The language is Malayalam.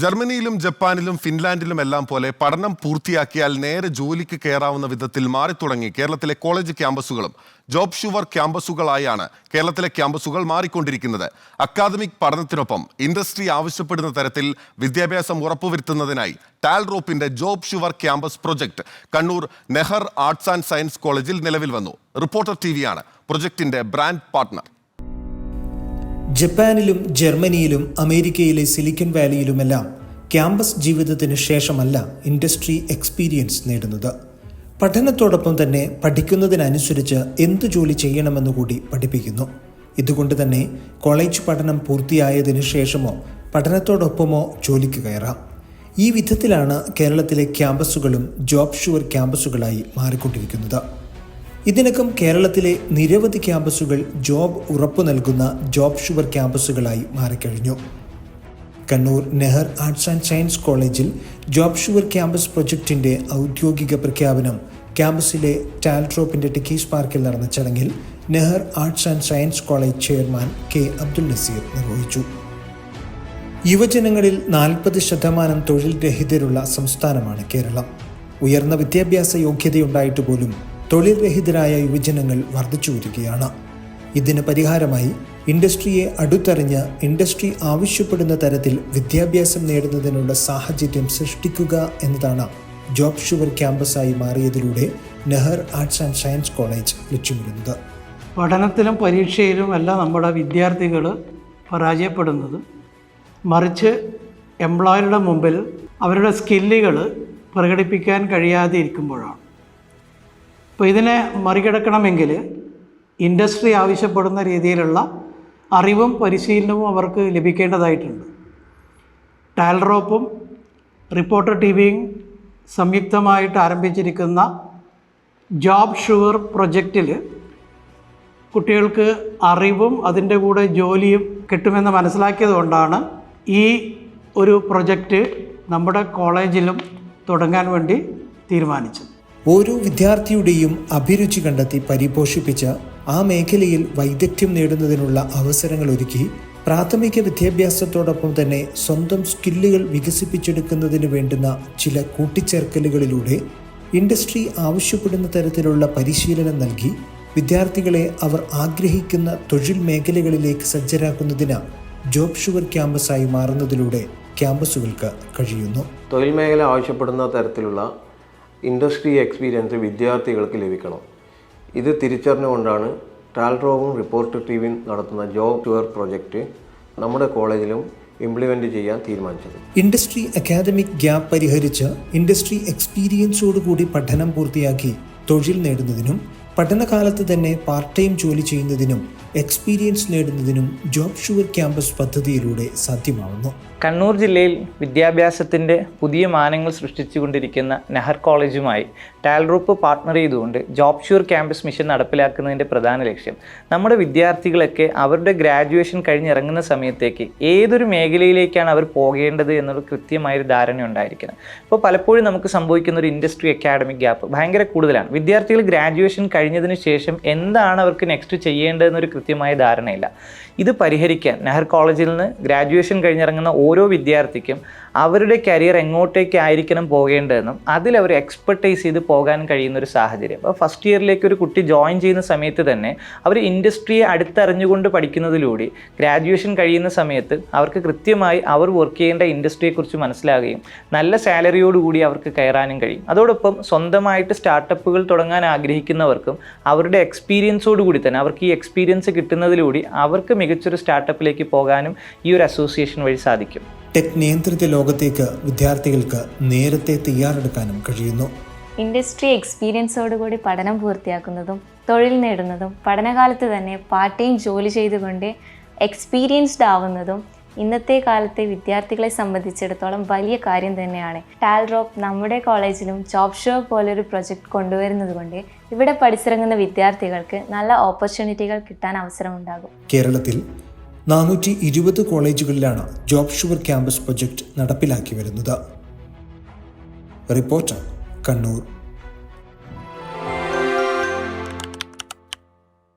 ജർമ്മനിയിലും ജപ്പാനിലും ഫിൻലാൻഡിലും എല്ലാം പോലെ പഠനം പൂർത്തിയാക്കിയാൽ നേരെ ജോലിക്ക് കയറാവുന്ന വിധത്തിൽ മാറി തുടങ്ങി കേരളത്തിലെ കോളേജ് ക്യാമ്പസുകളും ജോബ് ഷുവർ ക്യാമ്പസുകളായാണ് കേരളത്തിലെ ക്യാമ്പസുകൾ മാറിക്കൊണ്ടിരിക്കുന്നത്. അക്കാദമിക് പഠനത്തിനൊപ്പം ഇൻഡസ്ട്രി ആവശ്യപ്പെടുന്ന തരത്തിൽ വിദ്യാഭ്യാസം ഉറപ്പുവരുത്തുന്നതിനായി ടാൽറോപ്പിന്റെ job sure campus project Kannur Nehar arts and science കോളേജിൽ നിലവിൽ വന്നു. റിപ്പോർട്ടർ ടി വിയാണ് പ്രൊജക്ടിന്റെ ബ്രാൻഡ് പാർട്ട്ണർ. ജപ്പാനിലും ജർമ്മനിയിലും അമേരിക്കയിലെ സിലിക്കൺ വാലിയിലുമെല്ലാം ക്യാമ്പസ് ജീവിതത്തിന് ശേഷമല്ല ഇൻഡസ്ട്രി എക്സ്പീരിയൻസ് നേടുന്നത്. പഠനത്തോടൊപ്പം തന്നെ പഠിക്കുന്നതിനനുസരിച്ച് എന്ത് ജോലി ചെയ്യണമെന്ന് കൂടി പഠിപ്പിക്കുന്നു. ഇതുകൊണ്ട് തന്നെ കോളേജ് പഠനം പൂർത്തിയായതിനു ശേഷമോ പഠനത്തോടൊപ്പമോ ജോലിക്ക് കയറാം. ഈ വിധത്തിലാണ് കേരളത്തിലെ ക്യാമ്പസുകളും ജോബ് ഷുവർ ക്യാമ്പസുകളായി മാറിക്കൊണ്ടിരിക്കുന്നത്. ഇതിനകം കേരളത്തിലെ നിരവധി ക്യാമ്പസുകൾ ജോബ് ഉറപ്പു നൽകുന്ന ജോബ് ഷുവർ ക്യാമ്പസുകളായി മാറിക്കഴിഞ്ഞു. Kannur Nehar arts and science കോളേജിൽ ജോബ് ഷുവർ ക്യാമ്പസ് പ്രൊജക്ടിന്റെ ഔദ്യോഗിക പ്രഖ്യാപനം ക്യാമ്പസിലെ ടാൽട്രോപ്പിന്റെ ടിക്കീസ് പാർക്കിൽ നടന്ന ചടങ്ങിൽ Nehar arts and science college chairman K Abdul Naseer നിർവഹിച്ചു. യുവജനങ്ങളിൽ നാൽപ്പത് ശതമാനം തൊഴിൽ രഹിതരുള്ള സംസ്ഥാനമാണ് കേരളം. ഉയർന്ന വിദ്യാഭ്യാസ യോഗ്യതയുണ്ടായിട്ട് പോലും തൊഴിൽ രഹിതരായ യുവജനങ്ങൾ വർദ്ധിച്ചു വരികയാണ്. ഇതിന് പരിഹാരമായി ഇൻഡസ്ട്രിയെ അടുത്തറിഞ്ഞ് ഇൻഡസ്ട്രി ആവശ്യപ്പെടുന്ന തരത്തിൽ വിദ്യാഭ്യാസം നേടുന്നതിനുള്ള സാഹചര്യം സൃഷ്ടിക്കുക എന്നതാണ് ജോബ് ഷുവർ ക്യാമ്പസായി മാറിയതിലൂടെ Nehar arts and science college ലക്ഷ്യമിടുന്നത്. പഠനത്തിലും പരീക്ഷയിലും അല്ല നമ്മുടെ വിദ്യാർത്ഥികൾ പരാജയപ്പെടുന്നത്. മറിച്ച് എംപ്ലോയറുടെ മുമ്പിൽ അവരുടെ സ്കില്ലുകൾ പ്രകടിപ്പിക്കാൻ കഴിയാതെ ഇരിക്കുമ്പോഴാണ്. അപ്പോൾ ഇതിനെ മറികടക്കണമെങ്കിൽ ഇൻഡസ്ട്രി ആവശ്യപ്പെടുന്ന രീതിയിലുള്ള അറിവും പരിശീലനവും അവർക്ക് ലഭിക്കേണ്ടതായിട്ടുണ്ട്. ടാലറോപ്പും റിപ്പോർട്ടർ ടി വിയും സംയുക്തമായിട്ട് ആരംഭിച്ചിരിക്കുന്ന ജോബ് ഷുവർ പ്രൊജക്റ്റിൽ കുട്ടികൾക്ക് അറിവും അതിന്റെ കൂടെ ജോലിയും കിട്ടുമെന്ന് മനസ്സിലാക്കിയതുകൊണ്ടാണ് ഈ ഒരു പ്രൊജക്റ്റ് നമ്മുടെ കോളേജിലും തുടങ്ങാൻ വേണ്ടി തീരുമാനിച്ചത്. ഓരോ വിദ്യാർത്ഥിയുടെയും അഭിരുചി കണ്ടെത്തി പരിപോഷിപ്പിച്ച് ആ മേഖലയിൽ വൈദഗ്ധ്യം നേടുന്നതിനുള്ള അവസരങ്ങൾ ഒരുക്കി പ്രാഥമിക വിദ്യാഭ്യാസത്തോടൊപ്പം തന്നെ സ്വന്തം സ്കില്ലുകൾ വികസിപ്പിച്ചെടുക്കുന്നതിന് വേണ്ടുന്ന ചില കൂട്ടിച്ചേർക്കലുകളിലൂടെ ഇൻഡസ്ട്രി ആവശ്യപ്പെടുന്ന തരത്തിലുള്ള പരിശീലനം നൽകി വിദ്യാർത്ഥികളെ അവർ ആഗ്രഹിക്കുന്ന തൊഴിൽ മേഖലകളിലേക്ക് സജ്ജരാക്കുന്നതിന് ജോബ് ഷുവർ ക്യാമ്പസായി മാറുന്നതിലൂടെ ക്യാമ്പസുകൾക്ക് കഴിയുന്നു. തൊഴിൽ മേഖല ആവശ്യപ്പെടുന്ന തരത്തിലുള്ള ഇൻഡസ്ട്രി എക്സ്പീരിയൻസ് വിദ്യാർത്ഥികൾക്ക് ലഭിക്കണം. ഇത് തിരിച്ചറിഞ്ഞുകൊണ്ടാണ് ടാൽറോവും റിപ്പോർട്ടർ ടിവിയും നടത്തുന്ന ജോബ് ടൂർ പ്രൊജക്റ്റ് നമ്മുടെ കോളേജിലും ഇംപ്ലിമെന്റ് ചെയ്യാൻ തീരുമാനിച്ചത്. ഇൻഡസ്ട്രി അക്കാദമിക് ഗ്യാപ്പ് പരിഹരിച്ച് ഇൻഡസ്ട്രി എക്സ്പീരിയൻസോടുകൂടി പഠനം പൂർത്തിയാക്കി തൊഴിൽ നേടുന്നതിനും പഠനകാലത്ത് തന്നെ പാർട്ട് ടൈം ജോലി ചെയ്യുന്നതിനും എക്സ്പീരിയൻസ് നേടുന്നതിനും ജോബ് ഷുവർ ക്യാമ്പസ് പദ്ധതിയിലൂടെ സാധ്യമാവുന്നു. കണ്ണൂർ ജില്ലയിൽ വിദ്യാഭ്യാസത്തിന്റെ പുതിയ മാനങ്ങൾ സൃഷ്ടിച്ചുകൊണ്ടിരിക്കുന്ന നെഹർ കോളേജുമായി ടാൽറൂപ്പ് പാർട്ട്ണർ ചെയ്തുകൊണ്ട് ജോബ് ഷുവർ ക്യാമ്പസ് മിഷൻ നടപ്പിലാക്കുന്നതിന്റെ പ്രധാന ലക്ഷ്യം. നമ്മുടെ വിദ്യാർത്ഥികളൊക്കെ അവരുടെ ഗ്രാജുവേഷൻ കഴിഞ്ഞിറങ്ങുന്ന സമയത്തേക്ക് ഏതൊരു മേഖലയിലേക്കാണ് അവർ പോകേണ്ടത് എന്നുള്ള കൃത്യമായൊരു ധാരണ ഉണ്ടായിരിക്കണം. ഇപ്പോൾ പലപ്പോഴും നമുക്ക് സംഭവിക്കുന്ന ഒരു ഇൻഡസ്ട്രി അക്കാഡമിക് ഗ്യാപ്പ് ഭയങ്കര കൂടുതലാണ്. വിദ്യാർത്ഥികൾ ഗ്രാജുവേഷൻ കഴിഞ്ഞതിന് ശേഷം എന്താണ് അവർക്ക് നെക്സ്റ്റ് ചെയ്യേണ്ടതെന്നൊരു കൃത്യമായ ധാരണയില്ല. ഇത് പരിഹരിക്കാൻ നെഹർ കോളേജിൽ നിന്ന് ഗ്രാജുവേഷൻ കഴിഞ്ഞിറങ്ങുന്ന ഓരോ വിദ്യാർത്ഥിക്കും അവരുടെ കരിയർ എങ്ങോട്ടേക്കായിരിക്കണം പോകേണ്ടതെന്നും അതിൽ അവർ എക്സ്പെർട്ടൈസ് ചെയ്ത് പോകാൻ കഴിയുന്ന ഒരു സാഹചര്യം. അപ്പോൾ ഫസ്റ്റ് ഇയറിലേക്ക് ഒരു കുട്ടി ജോയിൻ ചെയ്യുന്ന സമയത്ത് തന്നെ അവർ ഇൻഡസ്ട്രിയെ അടുത്തറിഞ്ഞുകൊണ്ട് പഠിക്കുന്നതിലൂടെ ഗ്രാജുവേഷൻ കഴിയുന്ന സമയത്ത് അവർക്ക് കൃത്യമായി അവർ വർക്ക് ചെയ്യേണ്ട ഇൻഡസ്ട്രിയെക്കുറിച്ച് മനസ്സിലാകുകയും നല്ല സാലറിയോടുകൂടി അവർക്ക് കയറാനും കഴിയും. അതോടൊപ്പം സ്വന്തമായിട്ട് സ്റ്റാർട്ടപ്പുകൾ തുടങ്ങാൻ ആഗ്രഹിക്കുന്നവർക്കും അവരുടെ എക്സ്പീരിയൻസോട് കൂടി തന്നെ അവർക്ക് ഈ എക്സ്പീരിയൻസ് കിട്ടുന്നതിലൂടെ അവർക്ക് മികച്ചൊരു സ്റ്റാർട്ടപ്പിലേക്ക് പോകാനും ഈ ഒരു അസോസിയേഷൻ വഴി സാധിക്കും. ടെക് നിയന്ത്രിത ലോകത്തേക്ക് വിദ്യാർത്ഥികൾക്ക് നേരത്തെ തയ്യാറെടുക്കാനും കഴിയുന്നു. ഇൻഡസ്ട്രി എക്സ്പീരിയൻസോടുകൂടി പഠനം പൂർത്തിയാക്കുന്നതും തൊഴിൽ നേടുന്നതും പഠനകാലത്ത് തന്നെ പാർട്ട് ടൈം ജോലി ചെയ്തുകൊണ്ട് എക്സ്പീരിയൻസ്ഡ് ആവുന്നതും ഇന്നത്തെ കാലത്തെ വിദ്യാർത്ഥികളെ സംബന്ധിച്ചിടത്തോളം വലിയ കാര്യം തന്നെയാണ്. ടാൽഡ്രോപ്പ് നമ്മുടെ കോളേജിലും ജോബ് ഷോ പോലൊരു പ്രൊജക്റ്റ് കൊണ്ടുവരുന്നത് കൊണ്ട് ഇവിടെ പഠിച്ചിറങ്ങുന്ന വിദ്യാർത്ഥികൾക്ക് നല്ല ഓപ്പർച്യൂണിറ്റികൾ കിട്ടാൻ അവസരമുണ്ടാകും. കേരളത്തിൽ നാനൂറ്റി ഇരുപത് കോളേജുകളിലാണ് ജോബ് ഷുവർ ക്യാമ്പസ് പ്രൊജക്ട് നടപ്പിലാക്കി വരുന്നത്. റിപ്പോർട്ടർ കണ്ണൂർ.